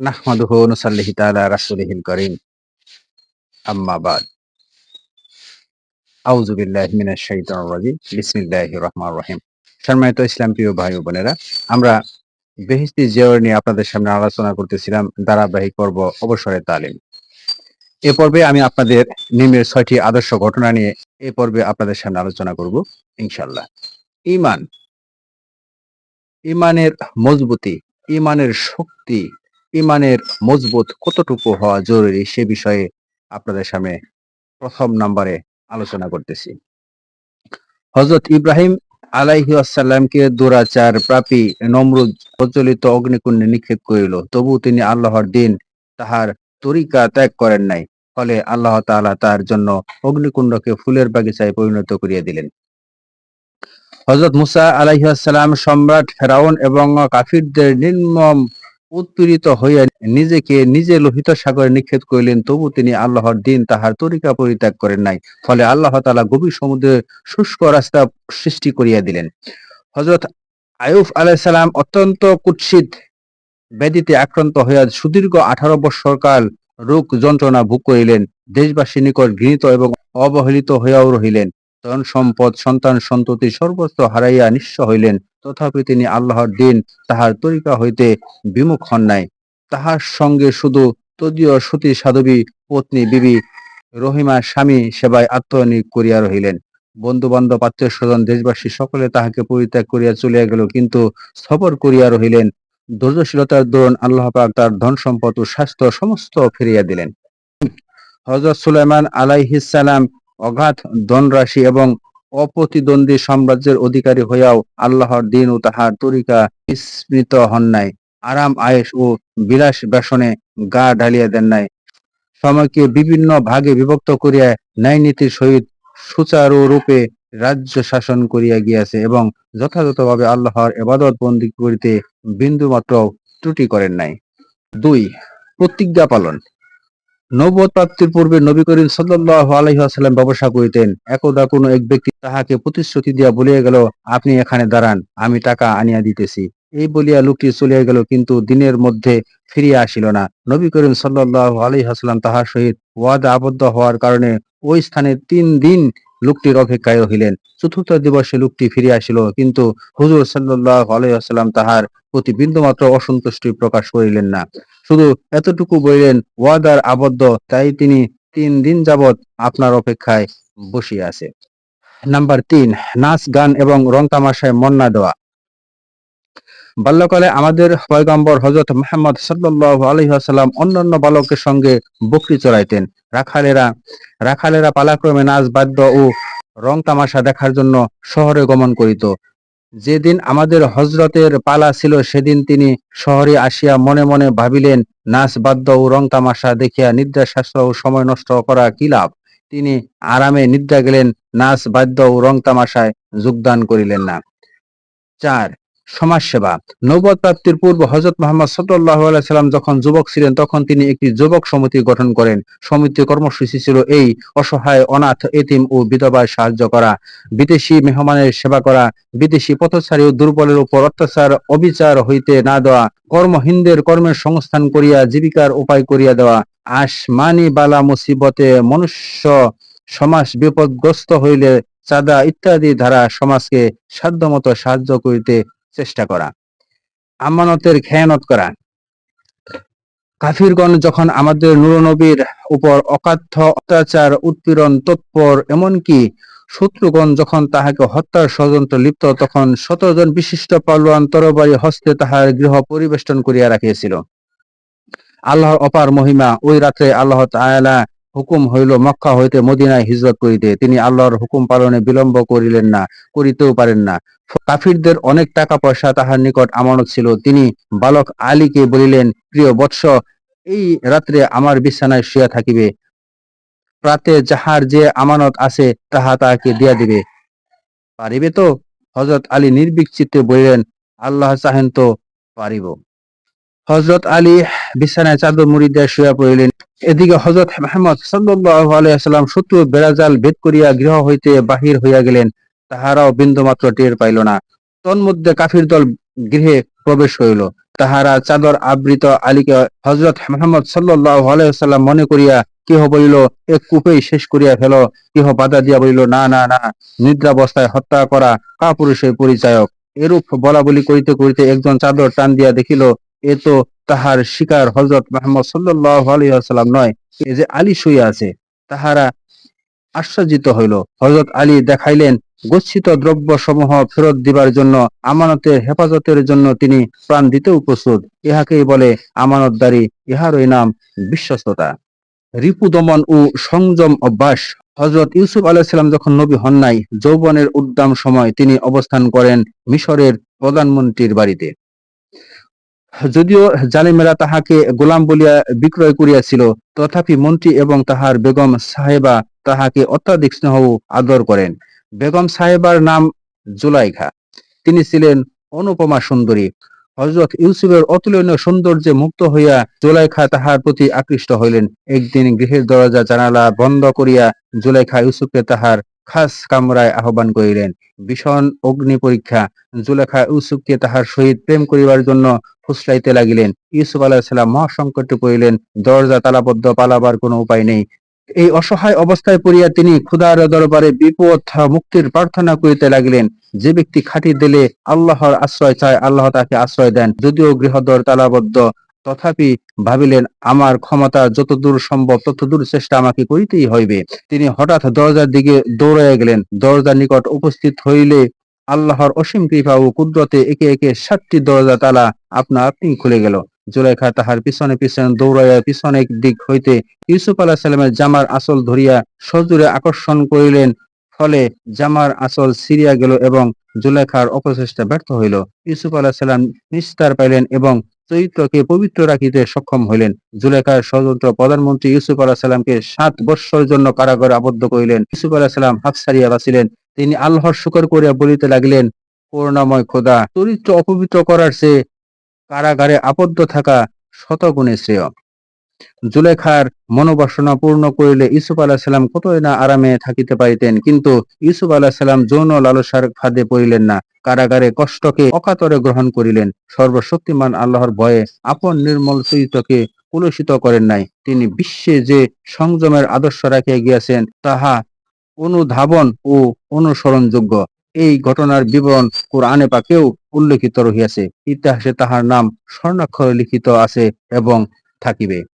নাহমাদুহু নুসাল্লিহি তাআলা কারীম। আম্মা রহিম। সম্মানিত ইসলাম প্রিয় ভাই ও বোনেরা, আমরা নিয়ে আপনাদের সামনে আলোচনা করতেছিলাম ধারাবাহিক পর্ব অবসরে তালিম। এ পর্বে আমি আপনাদের নিমের ছয়টি আদর্শ ঘটনা নিয়ে এ পর্বে আপনাদের সামনে আলোচনা করব ইনশাল্লাহ ইমান ইমানের মজবুতি ইমানের শক্তি ইমানের মজবুত কতটুকু হওয়া জরুরি সে বিষয়ে আপনাদের সামনে প্রথম নম্বরে আলোচনা করতেছি। হজরত ইব্রাহিম আলাইহি আসাল্লামকে দুরাচার প্রাপী নমরুদ প্রচলিত অগ্নিকুণ্ডে নিক্ষেপ করিল। তবু তিনি আল্লাহর দিন তাহার তরিকা ত্যাগ করেন নাই। ফলে আল্লাহ তাআলা তার জন্য অগ্নিকুণ্ডকে ফুলের বাগিচায় পরিণত করিয়া দিলেন। হজরত মুসা আলাইহাসাল্লাম সম্রাট ফেরাউন এবং কাফিরদের নির্মম উৎপীড়িত হইয়া নিজেকে নিজে লোহিত সাগরে নিক্ষেপ করিলেন, তবু তিনি আল্লাহর দিন তাহার তরিকা পরিত্যাগ করেন নাই। ফলে আল্লাহ তালা গভীর সমুদ্রে শুষ্ক রাস্তা সৃষ্টি করিয়া দিলেন। হজরত আয়ুফ আলাইসাল্লাম অত্যন্ত কুৎসিত ব্যাধিতে আক্রান্ত হইয়া সুদীর্ঘ আঠারো বৎসরকাল রোগ যন্ত্রণা ভোগ করিলেন। দেশবাসী নিকট ঘৃণিত এবং অবহেলিত হইয়াও রহিলেন। ধন সম্পদ, সন্তান সন্ততি সর্বস্ব হারাইয়া নিঃস্ব হইলেন। তথাপি তিনি আল্লাহর দিন তাহার তরিকা হইতে বিমুখ হন নাই। তাহার সঙ্গে শুধু তদীয় সতী সাধবী, পত্নী বিবি, রহিমা স্বামী সেবায় আত্মনিয়োগ করিয়া রহিলেন। বন্ধু বান্ধব আত্মীয় স্বজন দেশবাসী সকলে তাহাকে পরিত্যাগ করিয়া চলিয়া গেল, কিন্তু সফর করিয়া রহিলেন। ধৈর্যশীলতার দরুন আল্লাহ পাক তার ধন সম্পদ ও স্বাস্থ্য সমস্ত ফিরিয়া দিলেন। হজরত সুলাইমান আলাইহিসালাম অগাধ ধনরাশি এবং অপ্রতিদ্বন্দ্বী সাম্রাজ্যের অধিকারী হইয়াও আল্লাহর দিন ও তাহার তরিকা স্মৃত হন নাই। আরাম আয়েস ও বিলাস ব্যসনে গা ঢালিয়া দেন নাই। সময়কে বিভিন্ন ভাগে বিভক্ত করিয়া ন্যায় নীতির সহিত সুচারুরূপে রাজ্য শাসন করিয়া গিয়াছে এবং যথাযথভাবে আল্লাহর এবাদত বন্দী করিতে বিন্দুমাত্র ত্রুটি করেন নাই। দুই, প্রতিজ্ঞা পালন। প্রাপ্তির পূর্বে নবী করিম সাল্লাহ আলহিহাসাল্লাম ব্যবসা করিতেন। একদা কোনো এক ব্যক্তি তাহাকে প্রতিশ্রুতি দিয়া বলিয়া গেল, আপনি এখানে দাঁড়ান, আমি টাকা আনিয়া দিতেছি। এই বলিয়া লোকটি চলিয়া গেল, কিন্তু দিনের মধ্যে ফিরিয়া আসিল না। নবী করিম সাল্লাহ আলহিহাসাল্লাম তাহার সহিত ওয়াদা আবদ্ধ হওয়ার কারণে ওই স্থানে তিন দিন লোকটির অপেক্ষায় রহিলেন। চতুর্থ দিবসে লোকটি ফিরে আসিল, কিন্তু হুজুর সাল্লাহ আলাইসাল্লাম তাহার প্রতি বিন্দুমাত্র অসন্তুষ্টি প্রকাশ করিলেন না। শুধু এতটুকু বলিলেন, ওয়াদার আবদ্ধ, তাই তিনি তিন দিন যাবৎ আপনার অপেক্ষায় বসিয়া আছে। নাম্বার তিন, নাচ, গান এবং রং তামাশায় মন্না দেওয়া। বাল্যকালে আমাদের পয়গম্বর হজরত মোহাম্মদ সাল্লাহ আলহিহাসাল্লাম অন্যান্য বালকের সঙ্গে বকরি চড়াইতেন। রাখালেরা রাখালেরা পালাক্রমে নাচ বাদ্য ও রং তামাশা দেখার জন্য শহরে গমন করিত। যেদিন আমাদের হজরতের পালা ছিল, সেদিন তিনি শহরে আসিয়া মনে মনে ভাবিলেন, নাচ বাদ্য ও রং তামাশা দেখিয়া নিদ্রা শাস্ত্র ও সময় নষ্ট করা কি লাভ? তিনি আরামে নিদ্রা গেলেন, নাচ বাদ্য ও রং তামাশায় যোগদান করিলেন না। চার সমাজসেবা। নবদ প্রাপ্তির পূর্ব হজরত মোহাম্মদ সাল্লাহ সাল্লাম যখন যুবক ছিলেন, তখন তিনি একটি যুবক সমিতি গঠন করেন। সমিতির কর্মসূচি ছিল এই, অসহায়, অনাথ, এতিম ও বিধবায় সাহায্য করা, বিদেশি মেহমানের সেবা করা, বিদেশি পথচারী ও দুর্বলের উপর অত্যাচার, অবিচার হইতে না দেওয়া, কর্মহীনদের কর্মের সংস্থান করিয়া, জীবিকার উপায় করিয়া দেওয়া, আসমানি বালা মুসিবতে মনুষ্য সমাজ বিপদগ্রস্ত হইলে চাঁদা ইত্যাদি ধারা সমাজকে সাধ্যমতো সাহায্য করিতে চেষ্টা করা। আমানতের খেয়ানত করা। কাফিরগণ যখন আমাদের নুরনবীর উপর অকাথ্য, অত্যাচার, উৎপীড়ন, তৎপর, এমনকি শত্রুগণ যখন তাহাকে হত্যার ষড়যন্ত্র লিপ্ত, তখন শতজন বিশিষ্ট পালোয়ান তরবারি হস্তে তাহার গৃহ পরিবেষ্টন করিয়া রাখিয়েছিল। আল্লাহর অপার মহিমা, ওই রাত্রে আল্লাহ তাআলা হুকুম হইল মক্কা হইতে মদিনায় হিজরত করিতে। তিনি আল্লাহর হুকুম পালনে বিলম্ব করিলেন না, করিতেও পারেন না। কাফিরদের অনেক টাকা পয়সা তাহার নিকট আমানত ছিল। তিনি বালক আলীকে বলিলেন, প্রিয় বৎস, এই রাত্রে আমার বিছানায় শুয়া থাকিবে। প্রাতে যাহার যে আমানত আছে, তাহা তাহাকে দিয়া দিবে। পারিবে তো? হজরত আলী নির্বিক চিত্তে বলিলেন, আল্লাহ চাহেন তো পারিব। হজরত আলী বিছানায় চাদর মুড়ি দিয়ে শুয়া পড়িলেন। এদিকে হজরত মাহমদ সাল্লাহ আলাইসাল্লাম শত্রু বেড়াজাল ভেদ করিয়া গৃহ হইতে বাহির হইয়া গেলেন। তাহারাও বিন্দুমাত্র টের পাইল না। তন্মধ্যে কাফির দল গৃহে প্রবেশ হইল। তাহারা চাদর আবৃত আলীকে হজরত মোহাম্মদ আলাইসাল্লাম মনে করিয়া কেহ বলিল এক কূপেই শেষ করিয়া ফেল। কেহ বাধা দিয়া বলিল, না না না, নিদ্রাবস্থায় হত্যা করা কাপুরুষের পরিচায়ক। এরূপ বলা বলি করিতে করিতে একজন চাদর টান দিয়া দেখিল, এ তো তাহার শিকার হজরত মোহাম্মদ সাল্লাহ আলাইসাল্লাম নয়, এ যে আলী শুয়ে আছে। তাহারা আশ্চর্যিত হইল। হজরত আলী দেখাইলেন, গচ্ছিত দ্রব্য সমূহ ফেরত দিবার জন্য, আমানতের হেফাজতের জন্য তিনি প্রাণ দিতেও প্রস্তুত ইহাকেই বলে আমানতদারি, ইহারই নাম বিশ্বস্ততা। রিপু দমন ও সংযম অভ্যাস। হজরত ইউসুফ আলাইসাল্লাম যখন নবী হন নাই, যৌবনের উদ্দাম সময় তিনি অবস্থান করেন মিশরের প্রধানমন্ত্রীর বাড়িতে। যদিও জালিমেরা তাহাকে গোলাম বলিয়া বিক্রয় করিয়াছিল, তথাপি মন্ত্রী এবং তাহার বেগম সাহেবা তাহাকে অত্যাধিক স্নেহ আদর করেন। বেগম সাহেবার নাম জুলাইখা। তিনি ছিলেন অনুপমা সুন্দরী। হজরত ইউসুফের অতুলনীয় সৌন্দর্যে মুক্ত হইয়া জুলাইখা তাহার প্রতি আকৃষ্ট হইলেন। একদিন গৃহের দরজা জানালা বন্ধ করিয়া জুলাইখা ইউসুফকে তাহার খাস কামরায় আহ্বান করিলেন। ভীষণ অগ্নি পরীক্ষা। জুলেখা ইউসুফকে তাহার সহিত প্রেম করিবার জন্য ফুসলাইতে লাগিলেন। ইউসুফ আলাহিসাল্লাম মহাসংকটে পড়িলেন, দরজা তালাবদ্ধ, পালাবার কোনো উপায় নেই। এই অসহায় অবস্থায় পড়িয়া তিনি ক্ষুধার দরবারে বিপদ মুক্তির প্রার্থনা করিতে লাগিলেন। যে ব্যক্তি খাঁটি দিলে আল্লাহর আশ্রয় চায়, আল্লাহ তাকে আশ্রয় দেন। যদিও গৃহদর তালাবদ্ধ, তথাপি ভাবিলেন, আমার ক্ষমতা যতদূর সম্ভব, ততদূর চেষ্টা আমাকে করিতেই হইবে। তিনি হঠাৎ দরজার দিকে দৌড়াইয়া গেলেন। দরজার নিকট উপস্থিত হইলে আল্লাহর অসীম কৃপা ও কুদরতে একে একে সাতটি দরজা তালা আপনা আপনি খুলে গেল। জুলাইখা তাহার পিছনে পিছনে দৌড়াইয়া পিছনের দিক হইতে ইউসুফ আলাহ সাল্লামের জামার আসল ধরিয়া সজুরে আকর্ষণ করিলেন, ফলে জামার আসল সিরিয়া গেল এবং জুলেখার অপচেষ্টা ব্যর্থ হইল। ইউসুফ আলাহ সাল্লাম নিস্তার পাইলেন এবং চরিত্রকে পবিত্র রাখিতে সক্ষম হইলেন। জুলেখার স্বতন্ত্র প্রধানমন্ত্রী ইউসুফ আলাহ সাল্লামকে সাত বৎসর জন্য কারাগারে আবদ্ধ করিলেন। ইউসুফ আলাহ সাল্লাম হাফ সারিয়া বাঁচিলেন। তিনি আল্লাহর শুকর করিয়া বলিতে লাগিলেন, করুণাময় খোদা, চরিত্র অপবিত্র করার চেয়ে কারাগারে আবদ্ধ থাকা শতগুণে শ্রেয়। জুলেখার মনোবাসনা পূর্ণ করিলে ইসুফ আলাহ সাল্লাম কতই না আরামে থাকিতে পারিতেন, কিন্তু ইসুফ আলাহ সাল্লাম যৌন লালসার ফাঁদে পড়িলেন না, কারাগারে কষ্টকে অকাতরে গ্রহণ করিলেন। সর্বশক্তিমান আল্লাহর ভয়ে আপন নির্মল চরিত্রকে কুলসিত করেন নাই। তিনি বিশ্বে যে সংযমের আদর্শ রাখিয়া গিয়াছেন, তাহা অনুধাবন ও অনুসরণযোগ্য। এই ঘটনার বিবরণ কোরআনে পাকেও উল্লেখিত রহিয়াছে। ইতিহাসে তাহার নাম স্বর্ণাক্ষরে লিখিত আছে এবং থাকিবে।